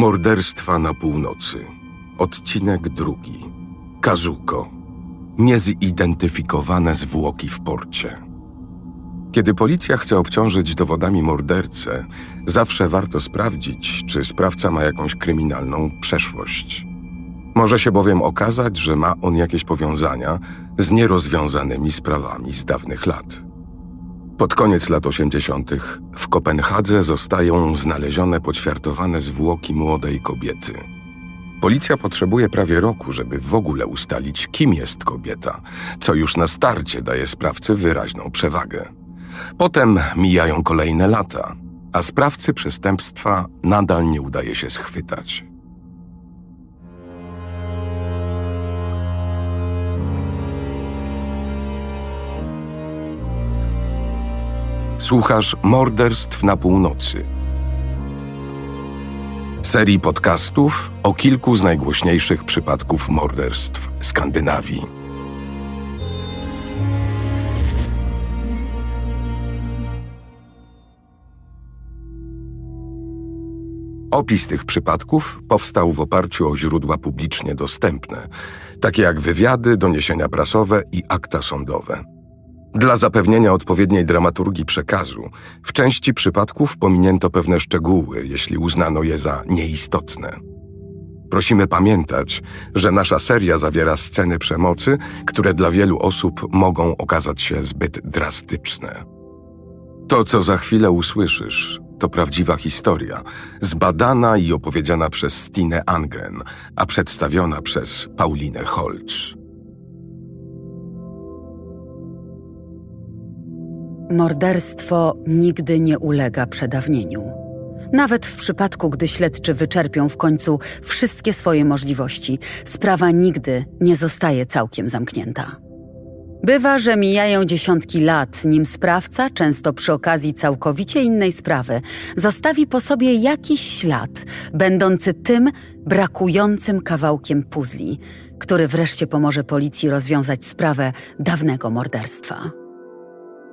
Morderstwa na północy. Odcinek drugi. Kazuko. Niezidentyfikowane zwłoki w porcie. Kiedy policja chce obciążyć dowodami mordercę, zawsze warto sprawdzić, czy sprawca ma jakąś kryminalną przeszłość. Może się bowiem okazać, że ma on jakieś powiązania z nierozwiązanymi sprawami z dawnych lat. Pod koniec lat 80. w Kopenhadze zostają znalezione poćwiartowane zwłoki młodej kobiety. Policja potrzebuje prawie roku, żeby w ogóle ustalić, kim jest kobieta, co już na starcie daje sprawcy wyraźną przewagę. Potem mijają kolejne lata, a sprawcy przestępstwa nadal nie udaje się schwytać. Słuchasz Morderstw na północy. Serii podcastów o kilku z najgłośniejszych przypadków morderstw Skandynawii. Opis tych przypadków powstał w oparciu o źródła publicznie dostępne, takie jak wywiady, doniesienia prasowe i akta sądowe. Dla zapewnienia odpowiedniej dramaturgii przekazu, w części przypadków pominięto pewne szczegóły, jeśli uznano je za nieistotne. Prosimy pamiętać, że nasza seria zawiera sceny przemocy, które dla wielu osób mogą okazać się zbyt drastyczne. To, co za chwilę usłyszysz, to prawdziwa historia, zbadana i opowiedziana przez Stine Angren, a przedstawiona przez Paulinę Holcz. Morderstwo nigdy nie ulega przedawnieniu. Nawet w przypadku, gdy śledczy wyczerpią w końcu wszystkie swoje możliwości, sprawa nigdy nie zostaje całkiem zamknięta. Bywa, że mijają dziesiątki lat, nim sprawca, często przy okazji całkowicie innej sprawy, zostawi po sobie jakiś ślad, będący tym brakującym kawałkiem puzli, który wreszcie pomoże policji rozwiązać sprawę dawnego morderstwa.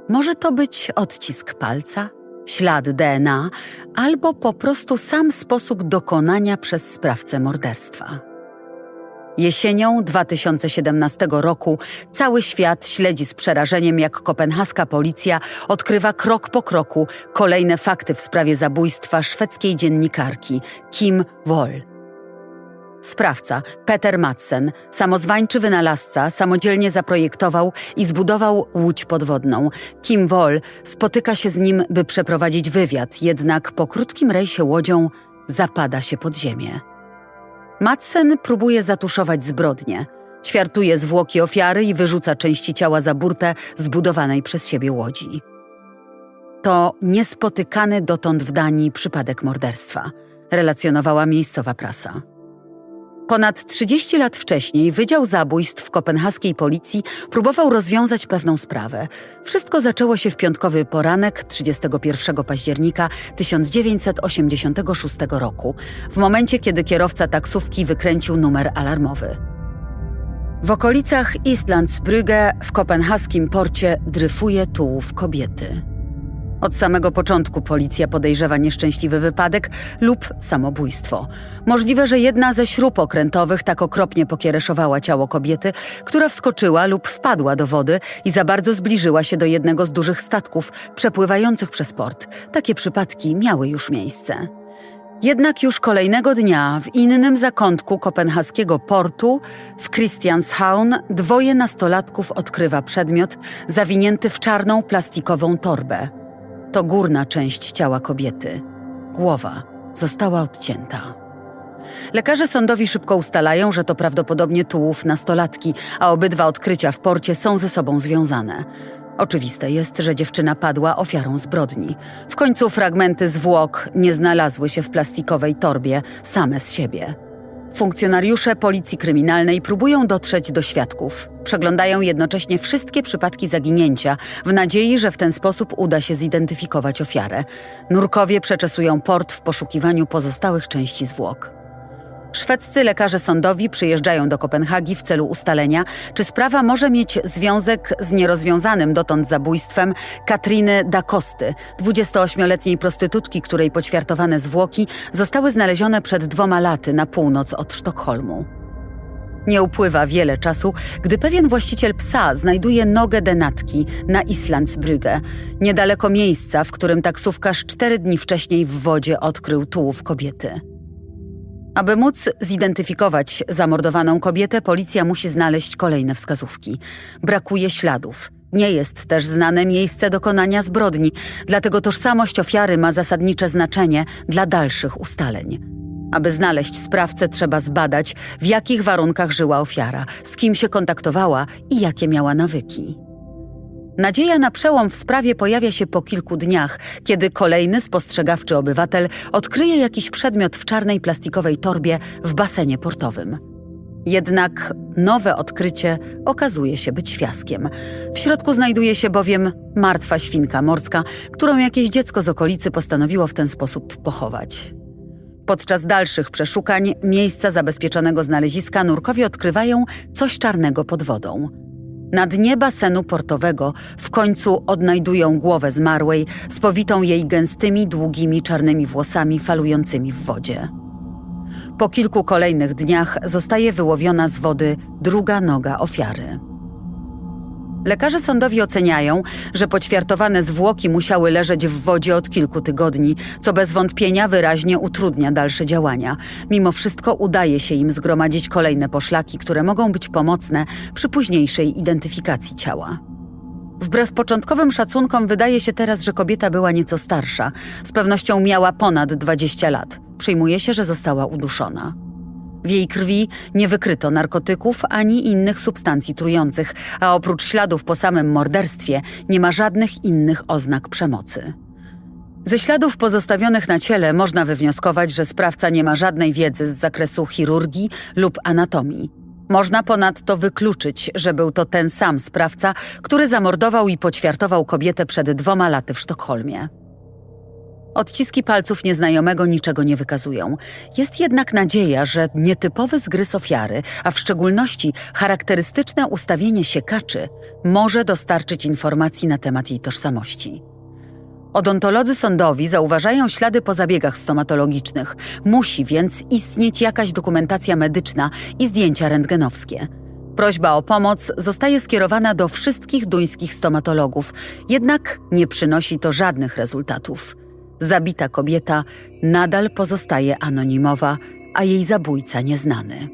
Może to być odcisk palca, ślad DNA albo po prostu sam sposób dokonania przez sprawcę morderstwa. Jesienią 2017 roku cały świat śledzi z przerażeniem, jak kopenhaska policja odkrywa krok po kroku kolejne fakty w sprawie zabójstwa szwedzkiej dziennikarki Kim Wol. Sprawca, Peter Madsen, samozwańczy wynalazca, samodzielnie zaprojektował i zbudował łódź podwodną. Kim Wol spotyka się z nim, by przeprowadzić wywiad, jednak po krótkim rejsie łodzią zapada się pod ziemię. Madsen próbuje zatuszować zbrodnię. Ćwiartuje zwłoki ofiary i wyrzuca części ciała za burtę zbudowanej przez siebie łodzi. To niespotykany dotąd w Danii przypadek morderstwa, relacjonowała miejscowa prasa. Ponad 30 lat wcześniej Wydział Zabójstw kopenhaskiej policji próbował rozwiązać pewną sprawę. Wszystko zaczęło się w piątkowy poranek 31 października 1986 roku, w momencie kiedy kierowca taksówki wykręcił numer alarmowy. W okolicach Islandsbrügge w kopenhaskim porcie dryfuje tułów kobiety. Od samego początku policja podejrzewa nieszczęśliwy wypadek lub samobójstwo. Możliwe, że jedna ze śrub okrętowych tak okropnie pokiereszowała ciało kobiety, która wskoczyła lub wpadła do wody i za bardzo zbliżyła się do jednego z dużych statków przepływających przez port. Takie przypadki miały już miejsce. Jednak już kolejnego dnia w innym zakątku kopenhaskiego portu, w Christianshavn, dwoje nastolatków odkrywa przedmiot zawinięty w czarną plastikową torbę. To górna część ciała kobiety. Głowa została odcięta. Lekarze sądowi szybko ustalają, że to prawdopodobnie tułów nastolatki, a obydwa odkrycia w porcie są ze sobą związane. Oczywiste jest, że dziewczyna padła ofiarą zbrodni. W końcu fragmenty zwłok nie znalazły się w plastikowej torbie same z siebie. Funkcjonariusze policji kryminalnej próbują dotrzeć do świadków. Przeglądają jednocześnie wszystkie przypadki zaginięcia, w nadziei, że w ten sposób uda się zidentyfikować ofiarę. Nurkowie przeczesują port w poszukiwaniu pozostałych części zwłok. Szwedzcy lekarze sądowi przyjeżdżają do Kopenhagi w celu ustalenia, czy sprawa może mieć związek z nierozwiązanym dotąd zabójstwem Katriny da Kosty, 28-letniej prostytutki, której poćwiartowane zwłoki zostały znalezione przed dwoma laty na północ od Sztokholmu. Nie upływa wiele czasu, gdy pewien właściciel psa znajduje nogę denatki na Islandsbrügge, niedaleko miejsca, w którym taksówkarz cztery dni wcześniej w wodzie odkrył tułów kobiety. Aby móc zidentyfikować zamordowaną kobietę, policja musi znaleźć kolejne wskazówki. Brakuje śladów. Nie jest też znane miejsce dokonania zbrodni, dlatego tożsamość ofiary ma zasadnicze znaczenie dla dalszych ustaleń. Aby znaleźć sprawcę, trzeba zbadać, w jakich warunkach żyła ofiara, z kim się kontaktowała i jakie miała nawyki. Nadzieja na przełom w sprawie pojawia się po kilku dniach, kiedy kolejny spostrzegawczy obywatel odkryje jakiś przedmiot w czarnej plastikowej torbie w basenie portowym. Jednak nowe odkrycie okazuje się być fiaskiem. W środku znajduje się bowiem martwa świnka morska, którą jakieś dziecko z okolicy postanowiło w ten sposób pochować. Podczas dalszych przeszukań miejsca zabezpieczonego znaleziska nurkowie odkrywają coś czarnego pod wodą. Na dnie basenu portowego w końcu odnajdują głowę zmarłej, spowitą jej gęstymi, długimi czarnymi włosami falującymi w wodzie. Po kilku kolejnych dniach zostaje wyłowiona z wody druga noga ofiary. Lekarze sądowi oceniają, że poćwiartowane zwłoki musiały leżeć w wodzie od kilku tygodni, co bez wątpienia wyraźnie utrudnia dalsze działania. Mimo wszystko udaje się im zgromadzić kolejne poszlaki, które mogą być pomocne przy późniejszej identyfikacji ciała. Wbrew początkowym szacunkom wydaje się teraz, że kobieta była nieco starsza. Z pewnością miała ponad 20 lat. Przyjmuje się, że została uduszona. W jej krwi nie wykryto narkotyków ani innych substancji trujących, a oprócz śladów po samym morderstwie nie ma żadnych innych oznak przemocy. Ze śladów pozostawionych na ciele można wywnioskować, że sprawca nie ma żadnej wiedzy z zakresu chirurgii lub anatomii. Można ponadto wykluczyć, że był to ten sam sprawca, który zamordował i poćwiartował kobietę przed dwoma laty w Sztokholmie. Odciski palców nieznajomego niczego nie wykazują. Jest jednak nadzieja, że nietypowy zgryz ofiary, a w szczególności charakterystyczne ustawienie siekaczy, może dostarczyć informacji na temat jej tożsamości. Odontolodzy sądowi zauważają ślady po zabiegach stomatologicznych. Musi więc istnieć jakaś dokumentacja medyczna i zdjęcia rentgenowskie. Prośba o pomoc zostaje skierowana do wszystkich duńskich stomatologów, jednak nie przynosi to żadnych rezultatów. Zabita kobieta nadal pozostaje anonimowa, a jej zabójca nieznany.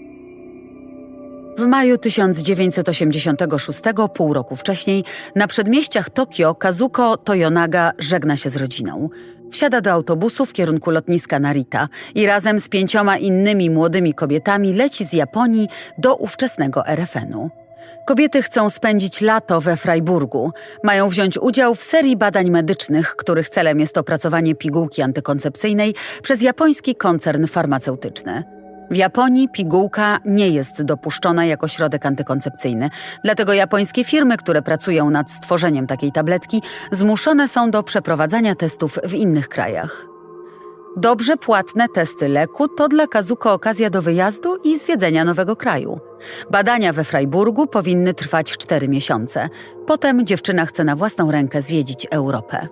W maju 1986, pół roku wcześniej, na przedmieściach Tokio Kazuko Toyonaga żegna się z rodziną. Wsiada do autobusu w kierunku lotniska Narita i razem z pięcioma innymi młodymi kobietami leci z Japonii do ówczesnego RFN-u. Kobiety chcą spędzić lato we Freiburgu. Mają wziąć udział w serii badań medycznych, których celem jest opracowanie pigułki antykoncepcyjnej przez japoński koncern farmaceutyczny. W Japonii pigułka nie jest dopuszczona jako środek antykoncepcyjny, dlatego japońskie firmy, które pracują nad stworzeniem takiej tabletki, zmuszone są do przeprowadzania testów w innych krajach. Dobrze płatne testy leku to dla Kazuko okazja do wyjazdu i zwiedzenia nowego kraju. Badania we Freiburgu powinny trwać cztery miesiące. Potem dziewczyna chce na własną rękę zwiedzić Europę.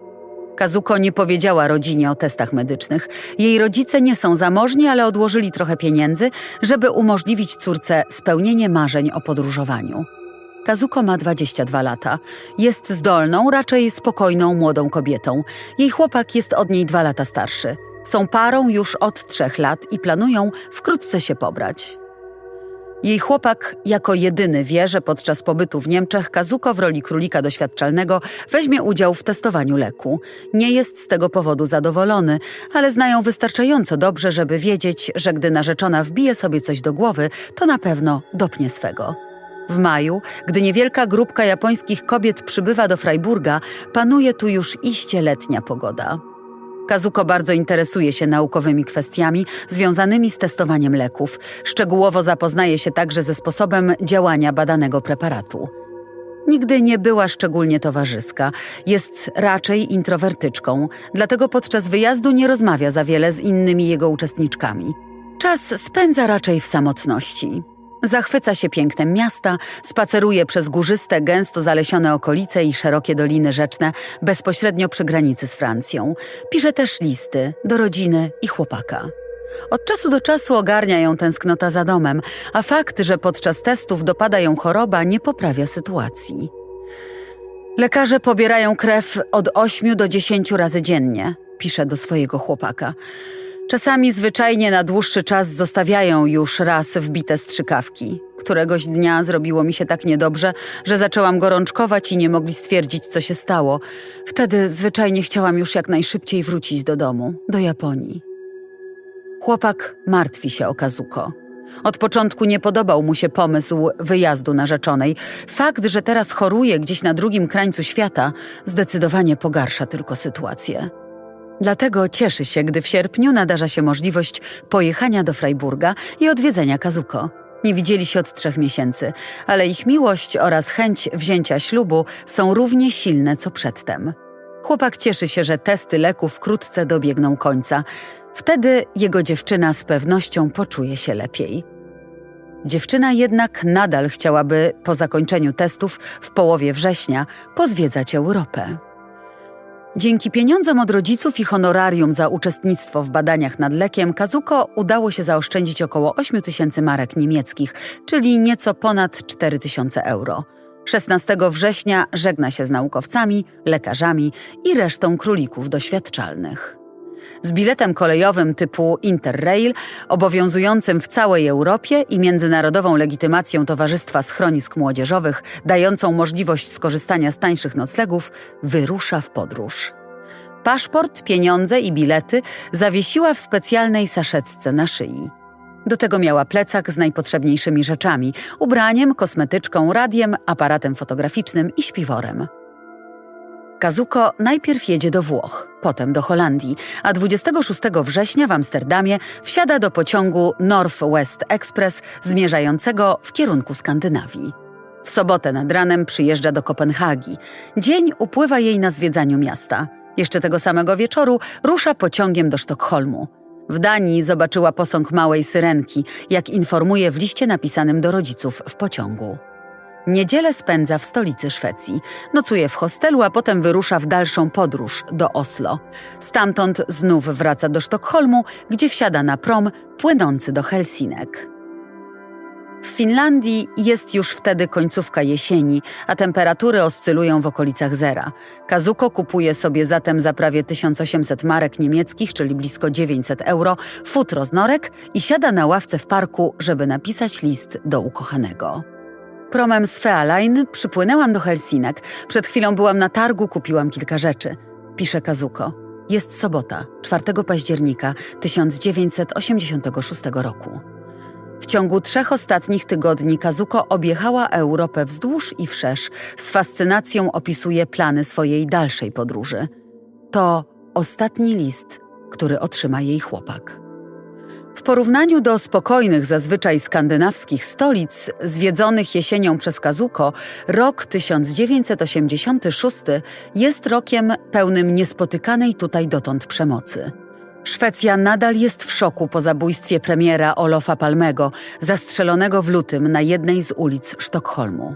Kazuko nie powiedziała rodzinie o testach medycznych. Jej rodzice nie są zamożni, ale odłożyli trochę pieniędzy, żeby umożliwić córce spełnienie marzeń o podróżowaniu. Kazuko ma 22 lata. Jest zdolną, raczej spokojną młodą kobietą. Jej chłopak jest od niej dwa lata starszy. Są parą już od trzech lat i planują wkrótce się pobrać. Jej chłopak jako jedyny wie, że podczas pobytu w Niemczech Kazuko w roli królika doświadczalnego weźmie udział w testowaniu leku. Nie jest z tego powodu zadowolony, ale znają wystarczająco dobrze, żeby wiedzieć, że gdy narzeczona wbije sobie coś do głowy, to na pewno dopnie swego. W maju, gdy niewielka grupka japońskich kobiet przybywa do Freiburga, panuje tu już iście letnia pogoda. Kazuko bardzo interesuje się naukowymi kwestiami związanymi z testowaniem leków. Szczegółowo zapoznaje się także ze sposobem działania badanego preparatu. Nigdy nie była szczególnie towarzyska, jest raczej introwertyczką, dlatego podczas wyjazdu nie rozmawia za wiele z innymi jego uczestniczkami. Czas spędza raczej w samotności. Zachwyca się pięknem miasta, spaceruje przez górzyste, gęsto zalesione okolice i szerokie doliny rzeczne bezpośrednio przy granicy z Francją. Pisze też listy do rodziny i chłopaka. Od czasu do czasu ogarnia ją tęsknota za domem, a fakt, że podczas testów dopada ją choroba, nie poprawia sytuacji. Lekarze pobierają krew od 8 do 10 razy dziennie, pisze do swojego chłopaka. Czasami zwyczajnie na dłuższy czas zostawiają już raz wbite strzykawki. Któregoś dnia zrobiło mi się tak niedobrze, że zaczęłam gorączkować i nie mogli stwierdzić, co się stało. Wtedy zwyczajnie chciałam już jak najszybciej wrócić do domu, do Japonii. Chłopak martwi się o Kazuko. Od początku nie podobał mu się pomysł wyjazdu narzeczonej. Fakt, że teraz choruje gdzieś na drugim krańcu świata, zdecydowanie pogarsza tylko sytuację. Dlatego cieszy się, gdy w sierpniu nadarza się możliwość pojechania do Freiburga i odwiedzenia Kazuko. Nie widzieli się od trzech miesięcy, ale ich miłość oraz chęć wzięcia ślubu są równie silne co przedtem. Chłopak cieszy się, że testy leków wkrótce dobiegną końca. Wtedy jego dziewczyna z pewnością poczuje się lepiej. Dziewczyna jednak nadal chciałaby po zakończeniu testów w połowie września pozwiedzać Europę. Dzięki pieniądzom od rodziców i honorarium za uczestnictwo w badaniach nad lekiem, Kazuko udało się zaoszczędzić około 8 tysięcy marek niemieckich, czyli nieco ponad 4 tysiące euro. 16 września żegna się z naukowcami, lekarzami i resztą królików doświadczalnych. Z biletem kolejowym typu Interrail, obowiązującym w całej Europie i międzynarodową legitymacją Towarzystwa Schronisk Młodzieżowych, dającą możliwość skorzystania z tańszych noclegów, wyrusza w podróż. Paszport, pieniądze i bilety zawiesiła w specjalnej saszetce na szyi. Do tego miała plecak z najpotrzebniejszymi rzeczami: ubraniem, kosmetyczką, radiem, aparatem fotograficznym i śpiworem. Kazuko najpierw jedzie do Włoch, potem do Holandii, a 26 września w Amsterdamie wsiada do pociągu North-West Express zmierzającego w kierunku Skandynawii. W sobotę nad ranem przyjeżdża do Kopenhagi. Dzień upływa jej na zwiedzaniu miasta. Jeszcze tego samego wieczoru rusza pociągiem do Sztokholmu. W Danii zobaczyła posąg małej syrenki, jak informuje w liście napisanym do rodziców w pociągu. Niedzielę spędza w stolicy Szwecji. Nocuje w hostelu, a potem wyrusza w dalszą podróż do Oslo. Stamtąd znów wraca do Sztokholmu, gdzie wsiada na prom płynący do Helsinek. W Finlandii jest już wtedy końcówka jesieni, a temperatury oscylują w okolicach zera. Kazuko kupuje sobie zatem za prawie 1800 marek niemieckich, czyli blisko 900 euro, futro z norek i siada na ławce w parku, żeby napisać list do ukochanego. Promem z Fealine przypłynęłam do Helsinek. Przed chwilą byłam na targu, kupiłam kilka rzeczy. Pisze Kazuko. Jest sobota, 4 października 1986 roku. W ciągu trzech ostatnich tygodni Kazuko objechała Europę wzdłuż i wszerz. Z fascynacją opisuje plany swojej dalszej podróży. To ostatni list, który otrzyma jej chłopak. W porównaniu do spokojnych zazwyczaj skandynawskich stolic, zwiedzonych jesienią przez Kazuko, rok 1986 jest rokiem pełnym niespotykanej tutaj dotąd przemocy. Szwecja nadal jest w szoku po zabójstwie premiera Olofa Palmego, zastrzelonego w lutym na jednej z ulic Sztokholmu.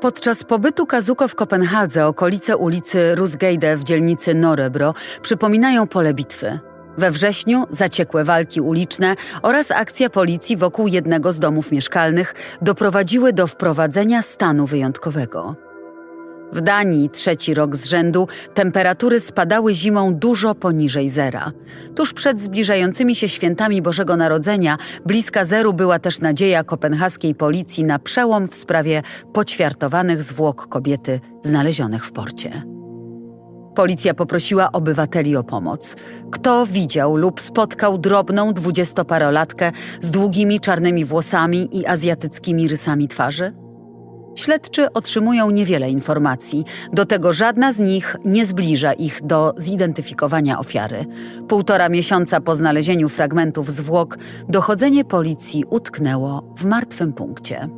Podczas pobytu Kazuko w Kopenhadze okolice ulicy Rusgejde w dzielnicy Norebro przypominają pole bitwy. We wrześniu zaciekłe walki uliczne oraz akcja policji wokół jednego z domów mieszkalnych doprowadziły do wprowadzenia stanu wyjątkowego. W Danii trzeci rok z rzędu temperatury spadały zimą dużo poniżej zera. Tuż przed zbliżającymi się świętami Bożego Narodzenia bliska zeru była też nadzieja kopenhaskiej policji na przełom w sprawie poćwiartowanych zwłok kobiety znalezionych w porcie. Policja poprosiła obywateli o pomoc. Kto widział lub spotkał drobną dwudziestoparolatkę z długimi czarnymi włosami i azjatyckimi rysami twarzy? Śledczy otrzymują niewiele informacji, do tego żadna z nich nie zbliża ich do zidentyfikowania ofiary. Półtora miesiąca po znalezieniu fragmentów zwłok, dochodzenie policji utknęło w martwym punkcie.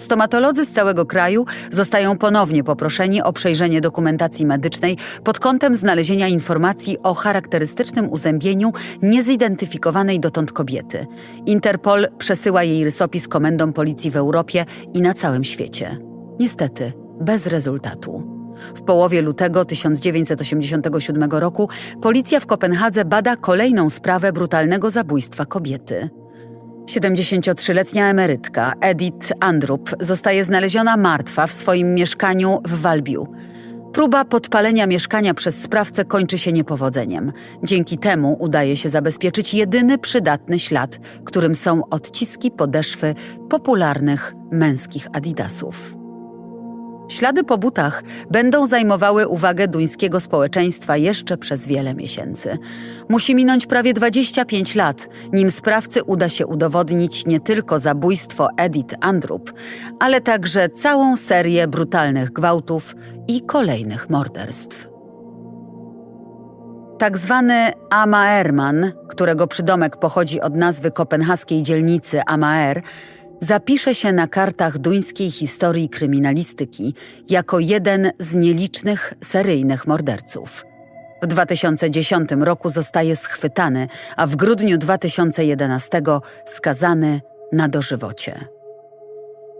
Stomatolodzy z całego kraju zostają ponownie poproszeni o przejrzenie dokumentacji medycznej pod kątem znalezienia informacji o charakterystycznym uzębieniu niezidentyfikowanej dotąd kobiety. Interpol przesyła jej rysopis komendom policji w Europie i na całym świecie. Niestety, bez rezultatu. W połowie lutego 1987 roku policja w Kopenhadze bada kolejną sprawę brutalnego zabójstwa kobiety. 73-letnia emerytka Edith Andrup zostaje znaleziona martwa w swoim mieszkaniu w Walbiu. Próba podpalenia mieszkania przez sprawcę kończy się niepowodzeniem. Dzięki temu udaje się zabezpieczyć jedyny przydatny ślad, którym są odciski podeszwy popularnych męskich adidasów. Ślady po butach będą zajmowały uwagę duńskiego społeczeństwa jeszcze przez wiele miesięcy. Musi minąć prawie 25 lat, nim sprawcy uda się udowodnić nie tylko zabójstwo Edith Andrup, ale także całą serię brutalnych gwałtów i kolejnych morderstw. Tak zwany Amaerman, którego przydomek pochodzi od nazwy kopenhaskiej dzielnicy Amaer, zapisze się na kartach duńskiej historii kryminalistyki jako jeden z nielicznych seryjnych morderców. W 2010 roku zostaje schwytany, a w grudniu 2011 skazany na dożywocie.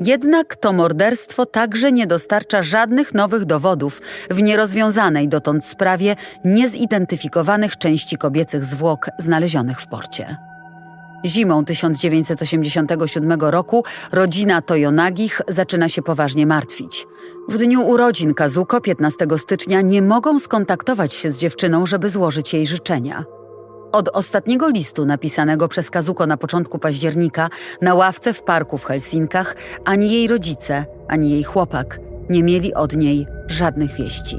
Jednak to morderstwo także nie dostarcza żadnych nowych dowodów w nierozwiązanej dotąd sprawie niezidentyfikowanych części kobiecych zwłok znalezionych w porcie. Zimą 1987 roku rodzina Toyonagich zaczyna się poważnie martwić. W dniu urodzin Kazuko 15 stycznia nie mogą skontaktować się z dziewczyną, żeby złożyć jej życzenia. Od ostatniego listu napisanego przez Kazuko na początku października na ławce w parku w Helsinkach ani jej rodzice, ani jej chłopak nie mieli od niej żadnych wieści.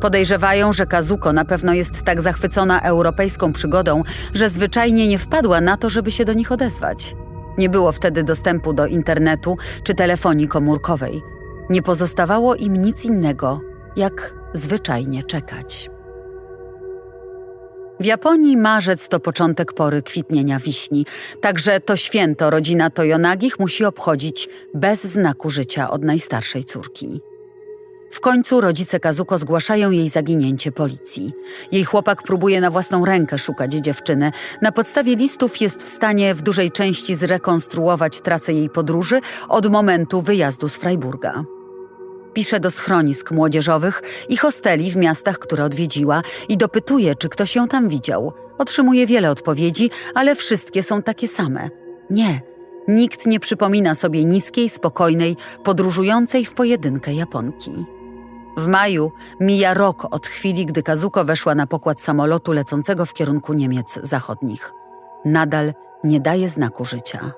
Podejrzewają, że Kazuko na pewno jest tak zachwycona europejską przygodą, że zwyczajnie nie wpadła na to, żeby się do nich odezwać. Nie było wtedy dostępu do internetu czy telefonii komórkowej. Nie pozostawało im nic innego, jak zwyczajnie czekać. W Japonii marzec to początek pory kwitnienia wiśni, także to święto rodzina Toyonagich musi obchodzić bez znaku życia od najstarszej córki. W końcu rodzice Kazuko zgłaszają jej zaginięcie policji. Jej chłopak próbuje na własną rękę szukać dziewczyny. Na podstawie listów jest w stanie w dużej części zrekonstruować trasę jej podróży od momentu wyjazdu z Freiburga. Pisze do schronisk młodzieżowych i hosteli w miastach, które odwiedziła i dopytuje, czy ktoś ją tam widział. Otrzymuje wiele odpowiedzi, ale wszystkie są takie same. Nie, nikt nie przypomina sobie niskiej, spokojnej, podróżującej w pojedynkę Japonki. W maju mija rok od chwili, gdy Kazuko weszła na pokład samolotu lecącego w kierunku Niemiec zachodnich. Nadal nie daje znaku życia.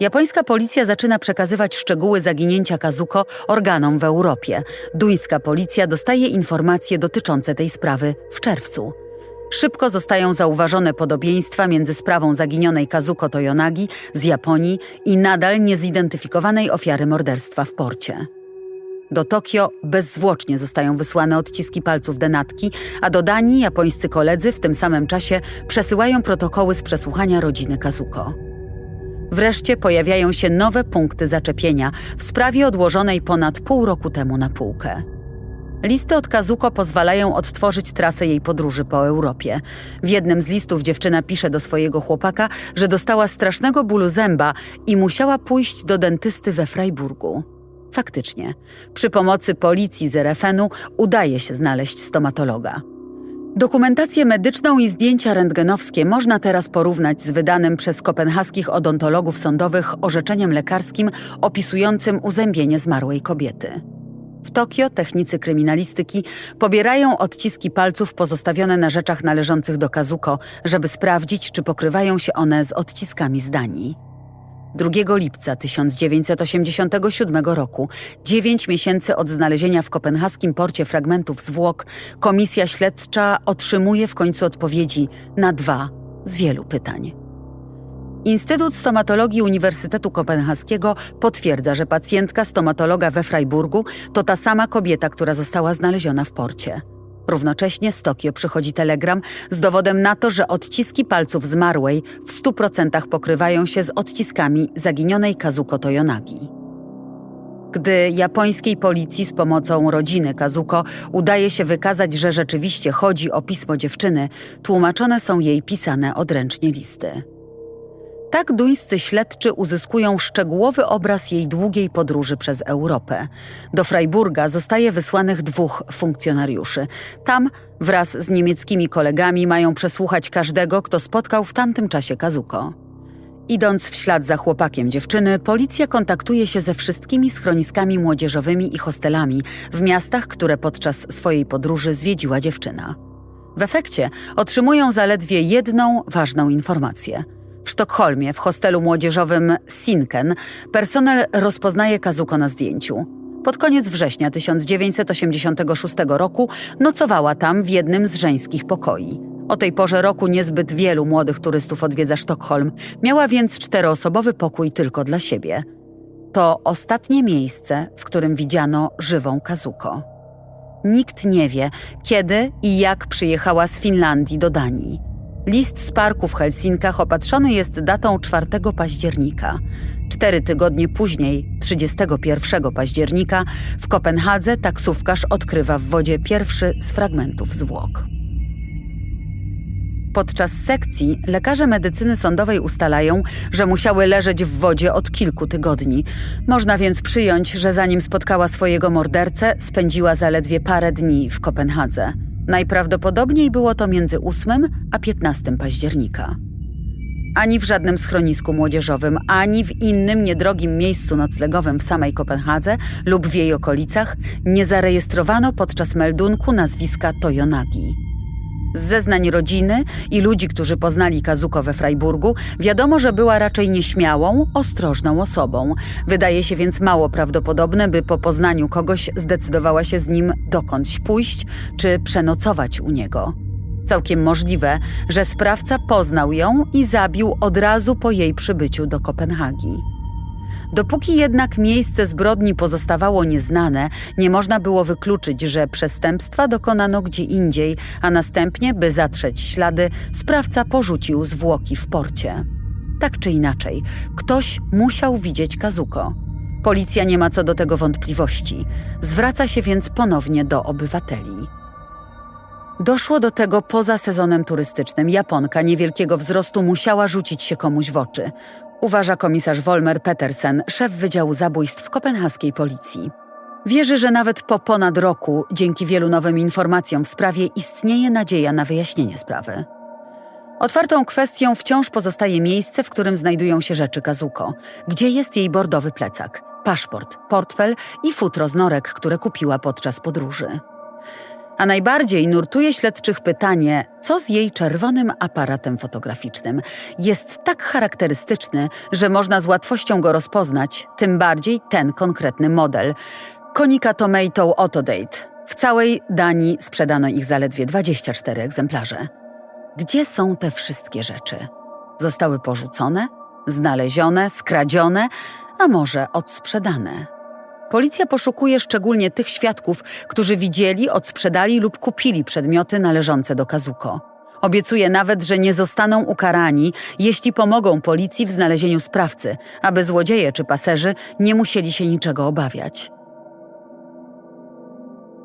Japońska policja zaczyna przekazywać szczegóły zaginięcia Kazuko organom w Europie. Duńska policja dostaje informacje dotyczące tej sprawy w czerwcu. Szybko zostają zauważone podobieństwa między sprawą zaginionej Kazuko Toyonagi z Japonii i nadal niezidentyfikowanej ofiary morderstwa w porcie. Do Tokio bezzwłocznie zostają wysłane odciski palców denatki, a do Danii japońscy koledzy w tym samym czasie przesyłają protokoły z przesłuchania rodziny Kazuko. Wreszcie pojawiają się nowe punkty zaczepienia w sprawie odłożonej ponad pół roku temu na półkę. Listy od Kazuko pozwalają odtworzyć trasę jej podróży po Europie. W jednym z listów dziewczyna pisze do swojego chłopaka, że dostała strasznego bólu zęba i musiała pójść do dentysty we Freiburgu. Faktycznie, przy pomocy policji z RFN-u udaje się znaleźć stomatologa. Dokumentację medyczną i zdjęcia rentgenowskie można teraz porównać z wydanym przez kopenhaskich odontologów sądowych orzeczeniem lekarskim opisującym uzębienie zmarłej kobiety. W Tokio technicy kryminalistyki pobierają odciski palców pozostawione na rzeczach należących do Kazuko, żeby sprawdzić, czy pokrywają się one z odciskami z Danii. 2 lipca 1987 roku, dziewięć miesięcy od znalezienia w kopenhaskim porcie fragmentów zwłok, komisja śledcza otrzymuje w końcu odpowiedzi na dwa z wielu pytań. Instytut Stomatologii Uniwersytetu Kopenhaskiego potwierdza, że pacjentka stomatologa we Freiburgu to ta sama kobieta, która została znaleziona w porcie. Równocześnie z Tokio przychodzi telegram z dowodem na to, że odciski palców zmarłej w 100% pokrywają się z odciskami zaginionej Kazuko Toyonagi. Gdy japońskiej policji z pomocą rodziny Kazuko udaje się wykazać, że rzeczywiście chodzi o pismo dziewczyny, tłumaczone są jej pisane odręcznie listy. Tak duńscy śledczy uzyskują szczegółowy obraz jej długiej podróży przez Europę. Do Freiburga zostaje wysłanych dwóch funkcjonariuszy. Tam wraz z niemieckimi kolegami mają przesłuchać każdego, kto spotkał w tamtym czasie Kazuko. Idąc w ślad za chłopakiem dziewczyny, policja kontaktuje się ze wszystkimi schroniskami młodzieżowymi i hostelami w miastach, które podczas swojej podróży zwiedziła dziewczyna. W efekcie otrzymują zaledwie jedną ważną informację. W Sztokholmie, w hostelu młodzieżowym Sinken, personel rozpoznaje Kazuko na zdjęciu. Pod koniec września 1986 roku nocowała tam w jednym z żeńskich pokoi. O tej porze roku niezbyt wielu młodych turystów odwiedza Sztokholm, miała więc czteroosobowy pokój tylko dla siebie. To ostatnie miejsce, w którym widziano żywą Kazuko. Nikt nie wie, kiedy i jak przyjechała z Finlandii do Danii. List z parku w Helsinkach opatrzony jest datą 4 października. Cztery tygodnie później, 31 października, w Kopenhadze taksówkarz odkrywa w wodzie pierwszy z fragmentów zwłok. Podczas sekcji lekarze medycyny sądowej ustalają, że musiały leżeć w wodzie od kilku tygodni. Można więc przyjąć, że zanim spotkała swojego mordercę, spędziła zaledwie parę dni w Kopenhadze. Najprawdopodobniej było to między 8 a 15 października. Ani w żadnym schronisku młodzieżowym, ani w innym niedrogim miejscu noclegowym w samej Kopenhadze lub w jej okolicach nie zarejestrowano podczas meldunku nazwiska Toyonagi. Z zeznań rodziny i ludzi, którzy poznali Kazuko we Freiburgu, wiadomo, że była raczej nieśmiałą, ostrożną osobą. Wydaje się więc mało prawdopodobne, by po poznaniu kogoś zdecydowała się z nim dokądś pójść czy przenocować u niego. Całkiem możliwe, że sprawca poznał ją i zabił od razu po jej przybyciu do Kopenhagi. Dopóki jednak miejsce zbrodni pozostawało nieznane, nie można było wykluczyć, że przestępstwa dokonano gdzie indziej, a następnie, by zatrzeć ślady, sprawca porzucił zwłoki w porcie. Tak czy inaczej, ktoś musiał widzieć Kazuko. Policja nie ma co do tego wątpliwości. Zwraca się więc ponownie do obywateli. Doszło do tego poza sezonem turystycznym. Japonka niewielkiego wzrostu musiała rzucić się komuś w oczy. Uważa komisarz Wolmer Petersen, szef Wydziału Zabójstw kopenhaskiej policji. Wierzy, że nawet po ponad roku, dzięki wielu nowym informacjom w sprawie, istnieje nadzieja na wyjaśnienie sprawy. Otwartą kwestią wciąż pozostaje miejsce, w którym znajdują się rzeczy Kazuko. Gdzie jest jej bordowy plecak, paszport, portfel i futro z norek, które kupiła podczas podróży. A najbardziej nurtuje śledczych pytanie, co z jej czerwonym aparatem fotograficznym. Jest tak charakterystyczny, że można z łatwością go rozpoznać, tym bardziej ten konkretny model. Konica Tomato Autodate. W całej Danii sprzedano ich zaledwie 24 egzemplarze. Gdzie są te wszystkie rzeczy? Zostały porzucone, znalezione, skradzione, a może odsprzedane? Policja poszukuje szczególnie tych świadków, którzy widzieli, odsprzedali lub kupili przedmioty należące do Kazuko. Obiecuje nawet, że nie zostaną ukarani, jeśli pomogą policji w znalezieniu sprawcy, aby złodzieje czy paserzy nie musieli się niczego obawiać.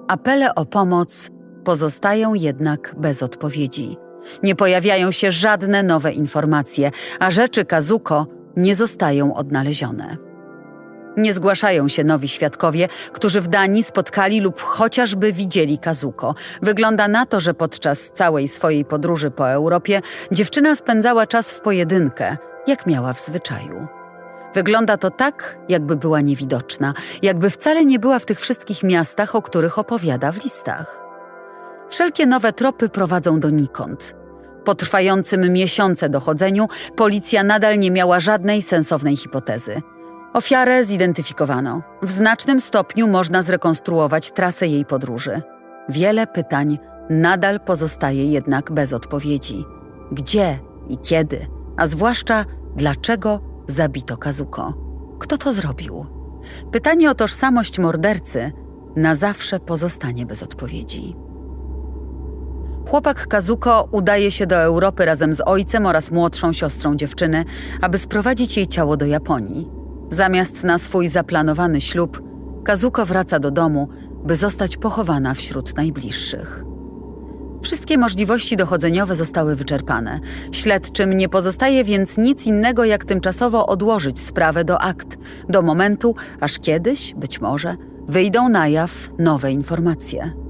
Apele o pomoc pozostają jednak bez odpowiedzi. Nie pojawiają się żadne nowe informacje, a rzeczy Kazuko nie zostają odnalezione. Nie zgłaszają się nowi świadkowie, którzy w Danii spotkali lub chociażby widzieli Kazuko. Wygląda na to, że podczas całej swojej podróży po Europie dziewczyna spędzała czas w pojedynkę, jak miała w zwyczaju. Wygląda to tak, jakby była niewidoczna, jakby wcale nie była w tych wszystkich miastach, o których opowiada w listach. Wszelkie nowe tropy prowadzą donikąd. Po trwającym miesiące dochodzeniu policja nadal nie miała żadnej sensownej hipotezy. Ofiarę zidentyfikowano. W znacznym stopniu można zrekonstruować trasę jej podróży. Wiele pytań nadal pozostaje jednak bez odpowiedzi. Gdzie i kiedy, a zwłaszcza dlaczego zabito Kazuko? Kto to zrobił? Pytanie o tożsamość mordercy na zawsze pozostanie bez odpowiedzi. Chłopak Kazuko udaje się do Europy razem z ojcem oraz młodszą siostrą dziewczyny, aby sprowadzić jej ciało do Japonii. Zamiast na swój zaplanowany ślub, Kazuko wraca do domu, by zostać pochowana wśród najbliższych. Wszystkie możliwości dochodzeniowe zostały wyczerpane. Śledczym nie pozostaje więc nic innego, jak tymczasowo odłożyć sprawę do akt, do momentu, aż kiedyś, być może, wyjdą na jaw nowe informacje.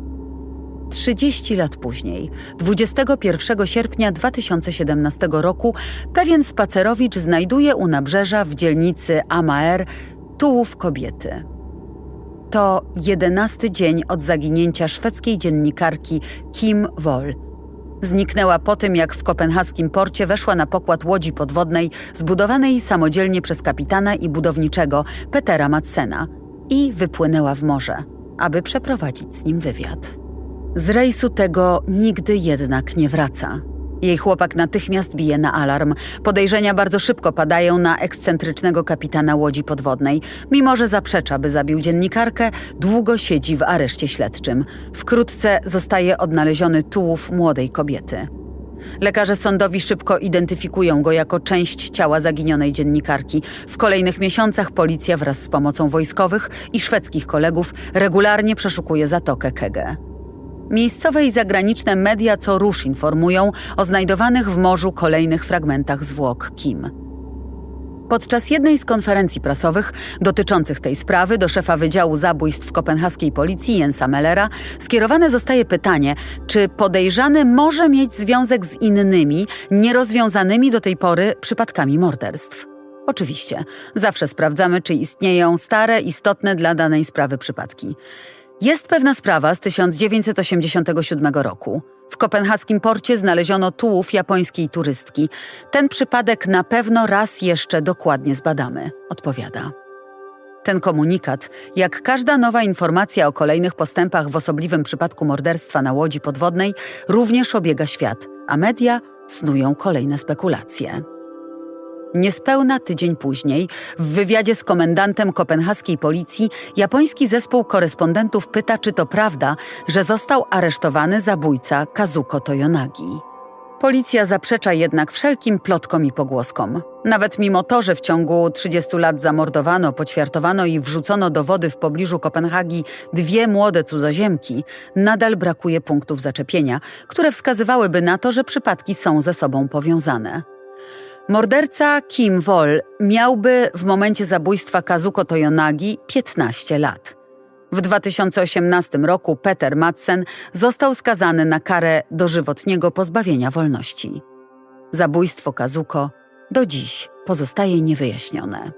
30 lat później, 21 sierpnia 2017 roku, pewien spacerowicz znajduje u nabrzeża w dzielnicy Amaer tułów kobiety. To jedenasty dzień od zaginięcia szwedzkiej dziennikarki Kim Wol. Zniknęła po tym, jak w kopenhaskim porcie weszła na pokład łodzi podwodnej zbudowanej samodzielnie przez kapitana i budowniczego Petera Madsena i wypłynęła w morze, aby przeprowadzić z nim wywiad. Z rejsu tego nigdy jednak nie wraca. Jej chłopak natychmiast bije na alarm. Podejrzenia bardzo szybko padają na ekscentrycznego kapitana łodzi podwodnej. Mimo, że zaprzecza, by zabił dziennikarkę, długo siedzi w areszcie śledczym. Wkrótce zostaje odnaleziony tułów młodej kobiety. Lekarze sądowi szybko identyfikują go jako część ciała zaginionej dziennikarki. W kolejnych miesiącach policja wraz z pomocą wojskowych i szwedzkich kolegów regularnie przeszukuje Zatokę Kege. Miejscowe i zagraniczne media co rusz informują o znajdowanych w morzu kolejnych fragmentach zwłok Kim. Podczas jednej z konferencji prasowych dotyczących tej sprawy do szefa Wydziału Zabójstw kopenhaskiej policji Jensa Mellera skierowane zostaje pytanie, czy podejrzany może mieć związek z innymi, nierozwiązanymi do tej pory przypadkami morderstw. Oczywiście, zawsze sprawdzamy, czy istnieją stare, istotne dla danej sprawy przypadki. Jest pewna sprawa z 1987 roku. W kopenhaskim porcie znaleziono tułów japońskiej turystki. Ten przypadek na pewno raz jeszcze dokładnie zbadamy, odpowiada. Ten komunikat, jak każda nowa informacja o kolejnych postępach w osobliwym przypadku morderstwa na łodzi podwodnej, również obiega świat, a media snują kolejne spekulacje. Niespełna tydzień później, w wywiadzie z komendantem kopenhaskiej policji, japoński zespół korespondentów pyta, czy to prawda, że został aresztowany zabójca Kazuko Toyonagi. Policja zaprzecza jednak wszelkim plotkom i pogłoskom. Nawet mimo to, że w ciągu 30 lat zamordowano, poćwiartowano i wrzucono do wody w pobliżu Kopenhagi dwie młode cudzoziemki, nadal brakuje punktów zaczepienia, które wskazywałyby na to, że przypadki są ze sobą powiązane. Morderca Kim Wol miałby w momencie zabójstwa Kazuko Toyonagi 15 lat. W 2018 roku Peter Madsen został skazany na karę dożywotniego pozbawienia wolności. Zabójstwo Kazuko do dziś pozostaje niewyjaśnione.